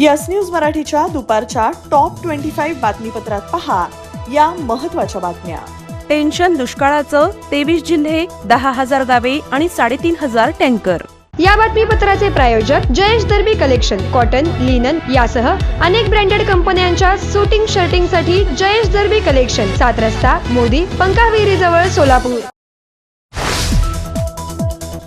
Yes news मराठीच्या दुपारच्या top twenty five बातमीपत्रात पहा या महत्त्वाच्या बातम्या. टेन्शन दुष्काळाचं तेवीस जिल्हे दहा हजार गावे आणि साडेतीन हजार टँकर. या बातमीपत्राचे प्रायोजक Jayesh Darbi collection cotton linen यासह अनेक ब्रँडेड कंपन्यांच्या सुटिंग शर्टिंगसाठी जयेश दर्बी कलेक्शन सात रस्ता मोदी पंकाविरी जवळ सोलापूर.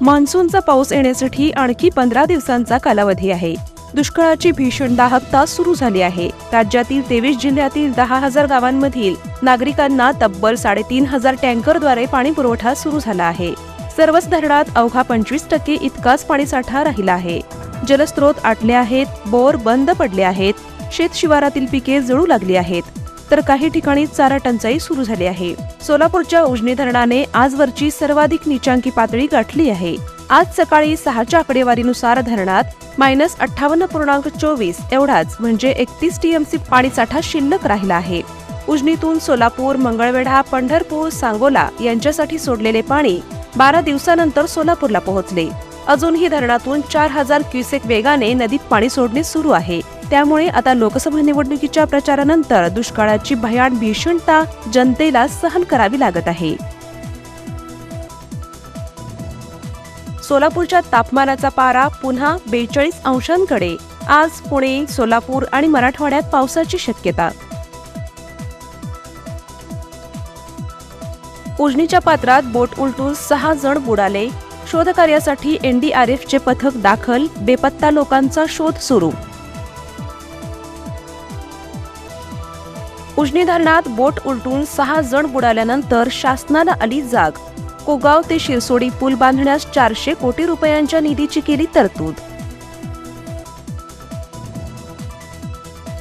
मान्सूनचा पाऊस येण्यासाठी आणखी पंधरा दिवसांचा कालावधी आहे. दुष्काळाची भीषण दाहकता सुरू झाली आहे. राज्यातील तेवीस जिल्ह्यातील दहा हजार गावांमधील नागरिकांना तब्बल साडेतीन हजार टँकरद्वारे पाणी पुरवठा सुरू झाला आहे. सर्वच धरणात अवघा पंचवीस टक्के इतकाच पाणीसाठा राहिला आहे. जलस्रोत आटले आहेत बोर बंद पडले आहेत शेत शिवारातील पिके जळू लागली आहेत. तर काही ठिकाणी चारा टंचाई सुरू झाली आहे. सोलापूरच्या उजनी धरणाने आजवरची सर्वाधिक निचांकी पातळी गाठली आहे. आज सकाळी सहाच्या आकडेवारीनुसार धरणात मायनस अठ्ठावन्न पूर्णांक चोवीस एवढाच म्हणजे एकतीस टीएमसी पाणीसाठा शिल्लक राहिला आहे. उजनीतून सोलापूर मंगळवेढा पंढरपूर सांगोला यांच्यासाठी सोडलेले पाणी बारा दिवसानंतर सोलापूरला पोहोचले. अजूनही धरणातून चार हजार क्युसेक वेगाने नदीत पाणी सोडणे सुरू आहे. त्यामुळे आता लोकसभा निवडणुकीच्या प्रचारानंतर दुष्काळाची भयान भीषणता जनतेला सहन करावी लागत आहे. सोलापूरच्या तापमानाचा पारा पुन्हा बेचाळीस अंशांकडे. आज पुणे सोलापूर आणि मराठवाड्यात पावसाची शक्यता. उजनीच्या पात्रात बोट उलटून सहा जण बुडाले. शोधकार्यासाठी एनडीआरएफचे पथक दाखल बेपत्ता लोकांचा शोध सुरू. उजनी धरणात बोट उलटून सहा जण बुडाल्यानंतर शासनाला आली जाग. कोगाव ते शिरसोडी पूल बांधण्यास चारशे कोटी रुपयांच्या निधीची केली तरतूद.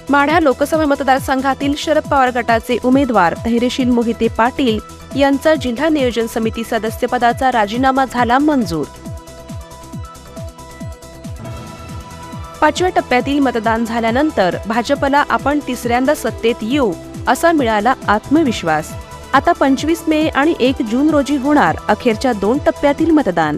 माढ्या लोकसभा मतदारसंघातील शरद पवार गटाचे उमेदवार धैर्यशील मोहिते पाटील यांचा जिल्हा नियोजन समिती सदस्यपदाचा राजीनामा झाला मंजूर. पाचव्या टप्प्यातील मतदान झाल्यानंतर भाजपला आपण तिसऱ्यांदा सत्तेत येऊ असा मिळाला आत्मविश्वास. आता पंचवीस मे आणि एक जून रोजी होणार अखेरच्या दोन टप्प्यातील मतदान.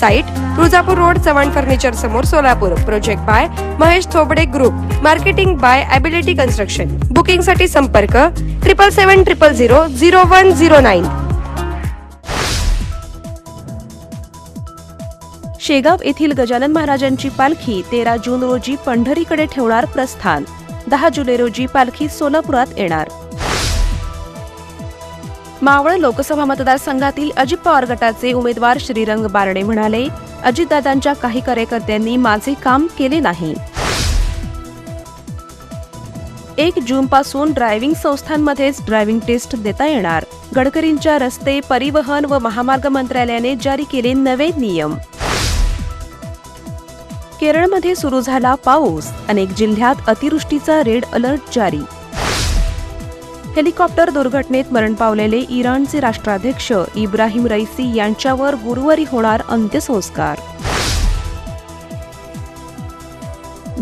Site Tuljapur road Chavan furniture समोर Solapur. Project by Mahesh Thobade group marketing by ability construction बुकिंगसाठी संपर्क triple seven triple zero zero one zero nine Shegaon येथील गजानन महाराजांची पालखी तेरा जून रोजी पंढरीकडे ठेवणार प्रस्थान. दहा जुलै रोजी पालखी सोलापुरात येणार. मावळ लोकसभा मतदारसंघातील अजित पवार गटाचे उमेदवार श्रीरंग बारणे म्हणाले अजितदादांच्या काही कार्यकर्त्यांनी माझे काम केले नाही. एक जून पासून ड्रायव्हिंग संस्थांमध्येच ड्रायव्हिंग टेस्ट देता येणार. गडकरींच्या रस्ते परिवहन व महामार्ग मंत्रालयाने जारी केले नवे नियम. केरळमध्ये सुरू झाला पाऊस. अनेक जिल्ह्यात अतिवृष्टीचा रेड अलर्ट जारी. हेलिकॉप्टर दुर्घटनेत मरण पावलेले इराणचे राष्ट्राध्यक्ष इब्राहिम रईसी यांच्यावर गुरुवारी होणार अंत्यसंस्कार.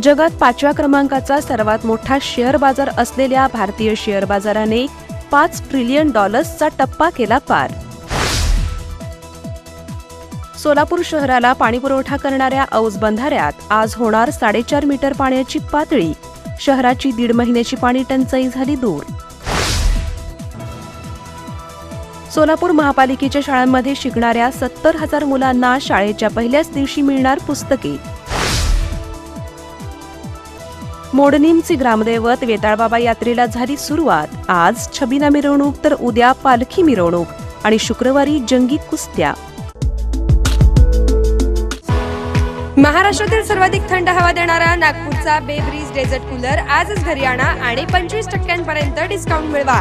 जगात पाचव्या क्रमांकाचा सर्वात मोठा शेअर बाजार असलेल्या भारतीय शेअर बाजाराने पाच ट्रिलियन डॉलर्सचा टप्पा केला पार. सोलापूर शहराला पाणीपुरवठा करणाऱ्या औज बंधाऱ्यात आज होणार साडेचार मीटर पाण्याची पातळी. शहराची दीड महिन्याची पाणी टंचाई झाली दूर. सोलापूर महापालिकेच्या शाळांमध्ये शिकणाऱ्या सत्तर हजार मुलांना शाळेच्या पहिल्याच दिवशी मिळणार पुस्तके. मोडनीमचे ग्रामदैवत वेताळबाबा यात्रेला झाली सुरुवात. आज छबिना मिरवणूक तर उद्या पालखी मिरवणूक आणि शुक्रवारी जंगी कुस्त्या. महाराष्ट्रातील सर्वाधिक थंड हवा देणारा नागपूरचा बेब्रिज डेझर्ट कूलर आजच घरी आणा आणि पंचवीस टक्क्यांपर्यंत डिस्काउंट मिळवा.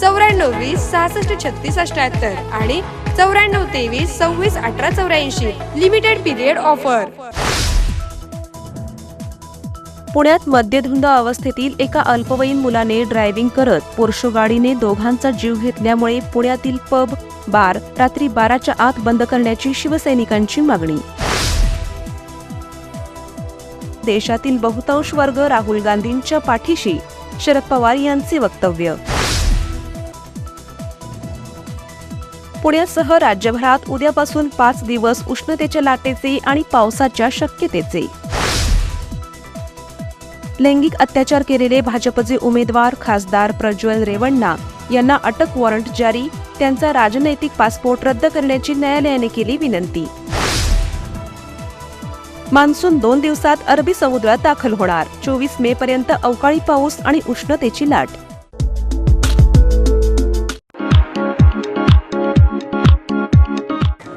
चौऱ्याण्णव वीस सहासष्ट छत्तीस अठ्याहत्तर आणि चौऱ्याण्णव तेवीस सव्वीस अठरा चौऱ्याऐंशी. लिमिटेड पिरियड ऑफर पुण्यात मद्यधुंद अवस्थेतील एका अल्पवयीन मुलाने ड्रायव्हिंग करत पोर्शो गाडीने दोघांचा जीव घेतल्यामुळे पुण्यातील पब बार रात्री बाराच्या आत बंद करण्याची शिवसैनिकांची मागणी. देशातील बहुतांश वर्ग राहुल गांधींच्या पाठीशी शरद पवार यांचे वक्तव्य. पुण्यासह राज्यभरात उद्यापासून पाच दिवस उष्णतेच्या लाटेचे आणि पावसाच्या शक्यतेचे. लैंगिक अत्याचार केलेले भाजपचे उमेदवार खासदार प्रज्वल रेवण्णा यांना अटक वॉरंट जारी त्यांचा राजनैतिक पासपोर्ट रद्द करण्याची न्यायालयाने केली विनंती. मान्सून दोन दिवसात अरबी समुद्रात दाखल होणार चोवीस मे पर्यंत अवकाळी पाऊस आणि उष्णतेची लाट.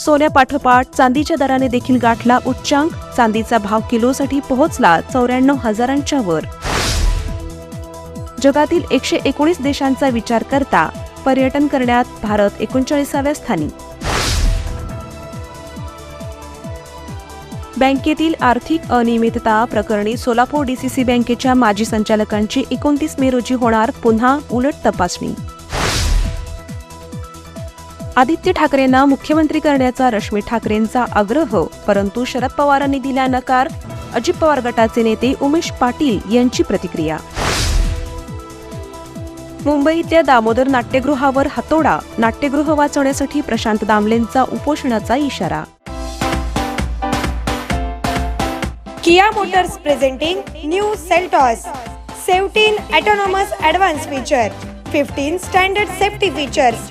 सोन्यापाठोपाठ चांदीच्या दराने देखील गाठला उच्चांक. चांदीचा भाव किलोसाठी पोहोचला चौऱ्याण्णव हजारांच्या वर. जगातील एकशे एकोणीस देशांचा विचार करता पर्यटन करण्यात भारत एकोणचाळीसाव्या स्थानी. बँकेतील आर्थिक अनियमितता प्रकरणी सोलापूर डीसीसी बँकेच्या माजी संचालकांची एकोणतीस मे रोजी होणार पुन्हा उलट तपासणी. आदित्य ठाकरेंना मुख्यमंत्री करण्याचा रश्मी ठाकरेंचा आग्रह परंतु शरद पवारांनी दिला नकार अजित पवार गटाचे नेते उमेश पाटील यांची प्रतिक्रिया. मुंबईतल्या दामोदर नाट्यगृहावर हातोडा नाट्यगृह वाचवण्यासाठी प्रशांत दामलेंचा उपोषणाचा इशारा. Kia motors presenting new Seltos. Seventeen autonomous advance feature fifteen standard safety features.